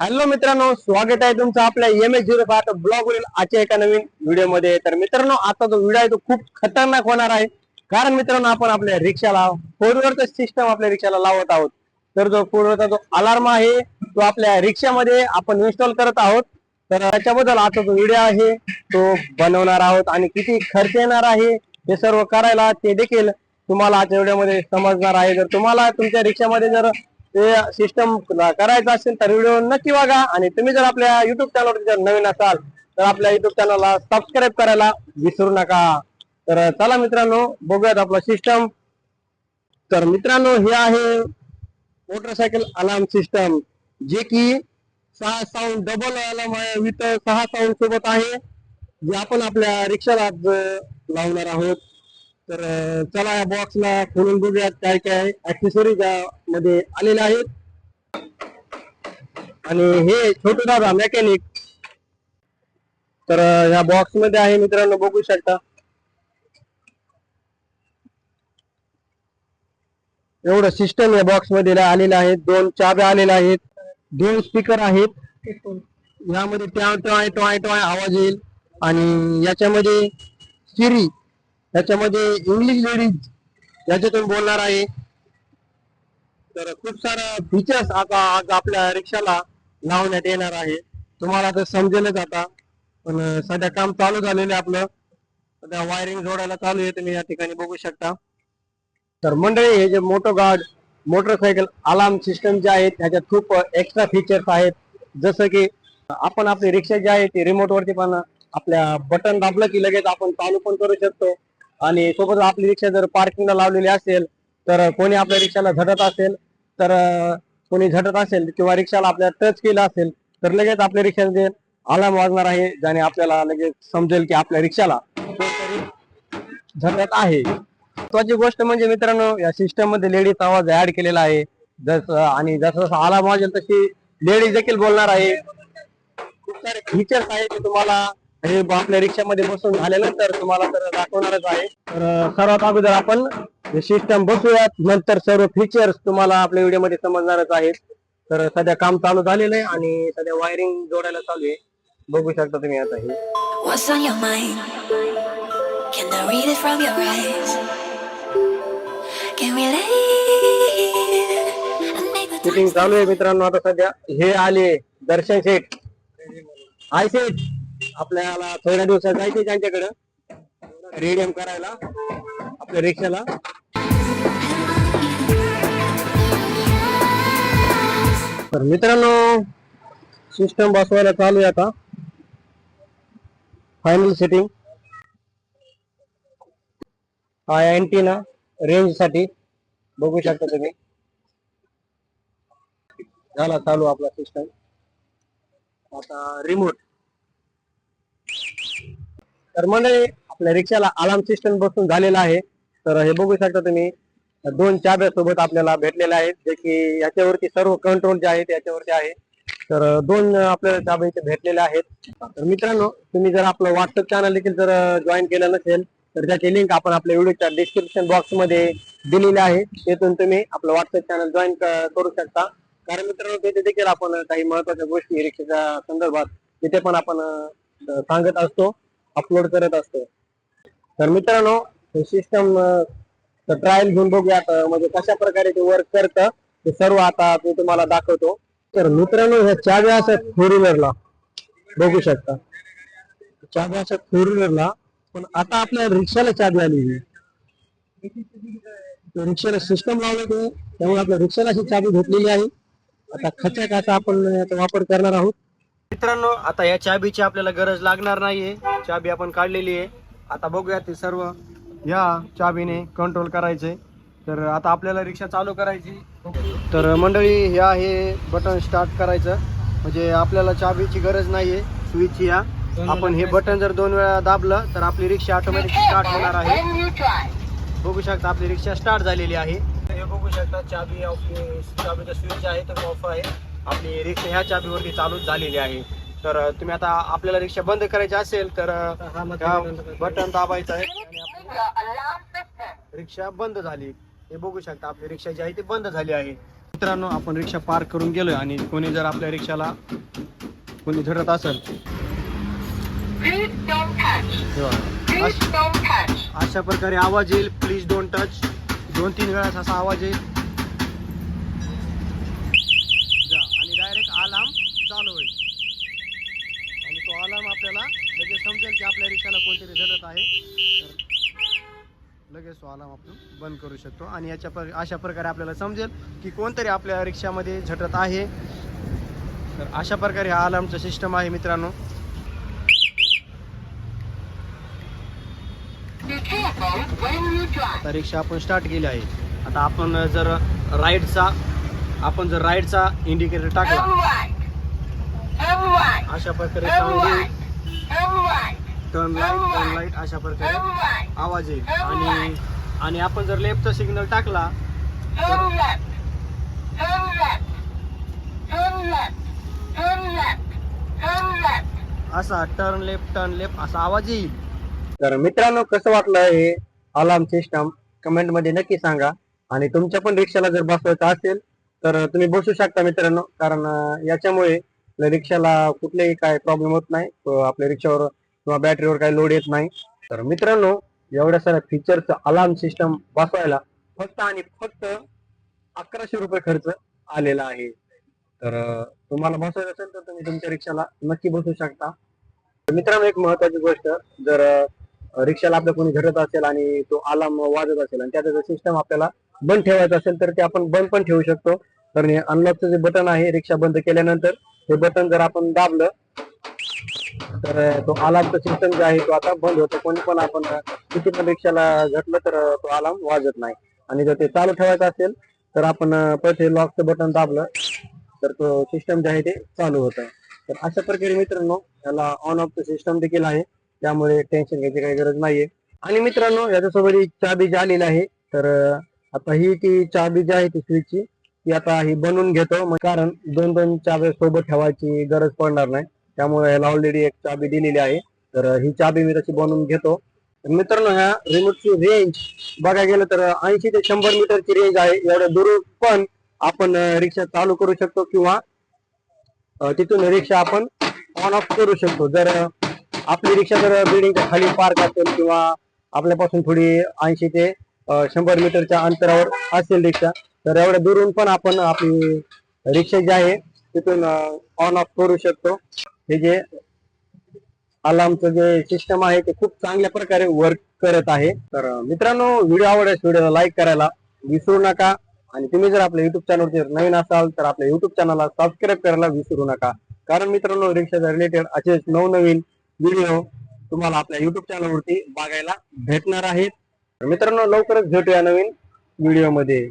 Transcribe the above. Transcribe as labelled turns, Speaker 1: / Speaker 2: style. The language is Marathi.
Speaker 1: हॅलो मित्रांनो स्वागत आहे तुमचं आपल्या M S zero five blog वरील आजच्या एका नवीन व्हिडिओमध्ये. तर मित्रांनो आता जो व्हिडिओ आहे तो खूप खतरनाक होणार आहे. कारण मित्रांनो आपण आपल्या रिक्षाला फोर व्हीलरचा सिस्टम आपल्या रिक्षाला लावत आहोत. तर जो फोरवरचा जो अलार्म आहे तो आपल्या रिक्षामध्ये आपण इन्स्टॉल करत आहोत. तर त्याच्याबद्दल आता जो व्हिडिओ आहे तो बनवणार आहोत आणि किती खर्च येणार आहे हे सर्व करायला ते देखील तुम्हाला आजच्या व्हिडिओमध्ये समजणार आहे. जर तुम्हाला तुमच्या रिक्षामध्ये जर ते सिस्टम करायचं असेल तर व्हिडिओ नक्की बघा. आणि तुम्ही जर आपल्या युट्यूब चॅनलवर जर नवीन असाल तर आपल्या युट्यूब चॅनलला सबस्क्राईब करायला विसरू नका. तर चला मित्रांनो बघूयात आपला सिस्टम तर मित्रांनो हे आहे मोटरसायकल अलार्म सिस्टम जे की सहा साऊंड डबल अलार्म विथ सहा साऊंड सोबत आहे जे आपण आपल्या रिक्षाला आज लावणार आहोत. तर चला या बॉक्सला खोलून बघूयात काय काय ऍक्सेसरीजमध्ये आलेल्या आहेत. आणि हे छोटे दादा मेकॅनिक तर ह्या बॉक्समध्ये आहे मित्रांनो बघू शकता. एवढं सिस्टम या बॉक्समध्ये आलेलं आहे. दोन चाब्या आलेल्या आहेत. दोन स्पीकर आहेत. यामध्ये टॉय टॉय टॉय टॉय आवाज येईल. आणि याच्यामध्ये सिरी त्याच्यामध्ये इंग्लिश लेडीज याच्यातून बोलणार आहे. तर खूप सारा फीचर्स आता आज आपल्या रिक्षाला लावण्यात येणार आहे. तुम्हाला तर समजेलच आता. पण सध्या काम चालू झालेलं आहे आपलं. सध्या वायरिंग जोडायला चालू आहे. तुम्ही या ठिकाणी बघू शकता. तर मंडळी हे जे Moto Guard motorcycle alarm system जे आहेत त्याच्यात खूप एक्स्ट्रा फीचर्स आहेत. जसं की आपण आपली रिक्षा जी आहे ती रिमोट वरती पण आपल्या बटन दाबलं की लगेच आपण चालू पण करू शकतो. आणि सोबत आपली रिक्षा जर पार्किंगला लावलेली असेल तर कोणी आपल्या रिक्षाला झटत असेल तर कोणी झटत असेल किंवा रिक्षाला आपल्या टच केलं असेल तर लगेच आपल्या रिक्षाचे अलार्म वाजणार आहे ज्याने आपल्याला लगेच समजेल की आपल्या रिक्षाला झटत आहे. महत्वाची गोष्ट म्हणजे मित्रांनो या सिस्टममध्ये लेडीज आवाज ऍड केलेला आहे. जसं आणि जसं जसं अलार्म वाजेल तशी लेडीज देखील बोलणार आहे. खूप सारे फीचर्स आहेत ते तुम्हाला हे आपल्या रिक्षामध्ये बसून झाल्यानंतर तुम्हाला तर दाखवणारच आहे. तर सर्वात अगोदर आपण हे सिस्टम बसूयात नंतर सर्व फीचर्स तुम्हाला आपल्या व्हिडिओमध्ये समजणारच आहेत. तर सध्या काम चालू झालेलं आहे आणि सध्या वायरिंग जोडायला चालू आहे. बघू शकता तुम्ही आता हे. चालू आहे मित्रांनो. आता सध्या हे आले दर्शन शेठ. हाय शेठ. आपल्याला थोड्या दिवसात जायचे त्यांच्याकडं. रेडियम करायला. आपल्या रिक्षाला. तर मित्रांनो सिस्टम बसवायला चालू आहे आता. फायनल सेटिंग हा अँटीना रेंजसाठी बघू शकता तुम्ही. झाला चालू आपला सिस्टम आता रिमोट तर मंडळी आपल्या रिक्षाला अलार्म सिस्टम बसून झालेला आहे. तर हे बघू शकता तुम्ही दोन चाब्या सोबत आपल्याला भेटलेल्या आहेत जे की याच्यावरती सर्व कंट्रोल जे आहे याच्यावरती आहे. तर दोन आपल्याला चाब्या इथे भेटलेल्या आहेत. तर मित्रांनो तुम्ही जर आपलं व्हॉट्सअप चॅनल देखील जर जॉईन केलं नसेल तर त्याची लिंक आपण आपल्या व्हिडिओच्या डिस्क्रिप्शन बॉक्समध्ये दिलेली आहे. तेथून तुम्ही आपलं व्हॉट्सअप चॅनल जॉईन करू शकता. कारण मित्रांनो तिथे देखील आपण काही महत्त्वाच्या गोष्टी रिक्षेच्या संदर्भात तिथे पण आपण सांगत असतो. अपलोड करत असतो. तर मित्रांनो हे सिस्टम ट्रायल घेऊन बघूयात म्हणजे कशा प्रकारे ते वर्क करतं ते सर्व आता मी तुम्हाला दाखवतो. तर मित्रांनो ह्या चाव्या असतात फोर व्हीलरला बघू शकता. चाव्या असतात फोर व्हीलरला पण आता आपल्या रिक्षाला चावी आली रिक्षाला सिस्टम लावलं त्यामुळे आपल्या रिक्षाला अशी चाबी भेटलेली आहे. आता खचा काचा आपण याचा वापर करणार आहोत. मित्रांनो आता या चाबीची आपल्याला गरज लागणार नाहीये. चाबी आपण काढलेली आहे. आता बघूया ते सर्व या चाबीने कंट्रोल करायचे. तर आता आपल्याला रिक्षा चालू करायची. तर मंडळी हे बटन स्टार्ट करायचं. म्हणजे आपल्याला चाबीची गरज नाहीये स्विच या. आपण हे बटन जर दोन वेळा दाबलं तर आपली रिक्षा ऑटोमॅटिक स्टार्ट होणार आहे. बघू शकता आपली रिक्षा स्टार्ट झालेली आहे. हे बघू शकता चाबी आपली चाबीचा स्विच आहे तर ऑफ आहे. आपली रिक्षा ह्या चाबीवरती चालू झालेली आहे. तर तुम्ही आता आपल्याला रिक्षा बंद करायची असेल तर बटन दाबायचं आहे. रिक्षा बंद झाली. हे बघू शकता आपली रिक्षा जी आहे ती बंद झाली आहे. मित्रांनो आपण रिक्षा पार्क करून गेलोय आणि कोणी जर आपल्या रिक्षाला कोणी झडत असेल अश- प्रकारे आवाज येईल. प्लीज डोंट टच दोन तीन वेळास असा आवाज येईल जा, आणि डायरेक्ट अलार्म चालू होईल आणि तो अलार्म आपल्याला लगेच समजेल की कोणतरी झडत आहे तर लगेच तो अलार्म आपण बंद करू शकतो. आणि याच्या प्र अशा प्रकारे आपल्याला समजेल की कोणतरी आपल्या रिक्षामध्ये झटत आहे. तर अशा प्रकारे हा अलार्मचं सिस्टम आहे मित्रांनो. आता रिक्षा आपण स्टार्ट केली आहे. आता आपण जर राईटचा आपण जर राईटचा इंडिकेटर टाकला. अशा प्रकारे टर्न लाइट टर्न लाइट अशा प्रकारे. आवाज येईल. आणि आणि आपण जर लेफ्टचा सिग्नल टाकला. असा टर्न लेफ्ट टर्न लेफ्ट असा आवाज येईल. तर मित्रांनो कसं वाटलं हे? अलार्म सिस्टम कमेंटमध्ये नक्की सांगा. आणि तुमच्या पण रिक्षाला जर बसवायचं असेल तर तुम्ही बसू शकता मित्रांनो. कारण याच्यामुळे रिक्षाला कुठलेही काय प्रॉब्लेम होत नाही. आपल्या रिक्षावर किंवा बॅटरीवर काही लोड येत नाही. तर मित्रांनो एवढ्या साऱ्या फीचरचं अलार्म सिस्टम बसवायला फक्त आणि फक्त अकराशे रुपये खर्च आलेला आहे. तर तुम्हाला बसवायचं असेल तर तुम्ही तुमच्या रिक्षाला नक्की बसू शकता. मित्रांनो एक महत्वाची गोष्ट जर रिक्षाला आपल्या कोणी झटत असेल आणि तो अलार्म वाजत असेल आणि त्याचं सिस्टम आपल्याला बंद ठेवायचा असेल तर ते आपण बंद पण ठेवू शकतो. तर अनलॉकचं जे बटन आहे रिक्षा बंद केल्यानंतर हे बटन जर आपण दाबलं तर तो आलामचं सिस्टम जे आहे तो आता बंद होतो. कोणी पण आपण किती पण रिक्षाला घटलं तर तो अलार्म वाजत नाही. आणि जर ते चालू ठेवायचं असेल तर आपण पैसे परत हे लॉकचं बटन दाबलं तर तो सिस्टम जे आहे ते चालू होतं. तर अशा प्रकारे मित्रांनो याला ऑन ऑफचं सिस्टम देखील आहे. त्यामुळे टेन्शन घ्यायची काही गरज नाहीये. आणि मित्रांनो याच्यासोबत ही चाबी जी आलेली आहे तर आता ही ती चाबी जी आहे ती स्विचची ती आता ही बनवून घेतो. मग कारण दोन दोन चाबी सोबत ठेवायची गरज पडणार नाही. त्यामुळे ह्याला ऑलरेडी एक चाबी दिलेली आहे. तर ही चाबी मी तशी बनवून घेतो. मित्रांनो ह्या रिमोटची रेंज बघायला गेलं तर ऐंशी ते शंभर मीटरची रेंज आहे. एवढ्या दूर पण आपण रिक्षा चालू करू शकतो किंवा तिथून रिक्षा आपण ऑन ऑफ करू शकतो. जर आपली रिक्षा जर बिल्डिंगच्या खाली पार्क असेल किंवा आपल्यापासून थोडी ऐंशी ते शंभर मीटरच्या अंतरावर असेल रिक्षा तर एवढ्या दुरून पण आपण आपली रिक्षा जी आहे तिथून ऑन ऑफ करू शकतो. हे जे अलार्मचं जे सिस्टम आहे ते खूप चांगल्या प्रकारे वर्क करत आहे. तर मित्रांनो व्हिडिओ आवडल्यास व्हिडिओला लाईक करायला विसरू नका. आणि तुम्ही जर आपल्या युट्यूब चॅनलवरती नवीन असाल तर आपल्या युट्यूब चॅनलला सबस्क्राईब करायला विसरू नका. कारण मित्रांनो रिक्षाच्या रिलेटेड असेच नवनवीन व्हिडिओ तुम्हाला आपल्या युट्यूब चॅनलवरती बघायला भेटणार आहेत. मित्रांनो लवकरच भेटूया नवीन व्हिडिओमध्ये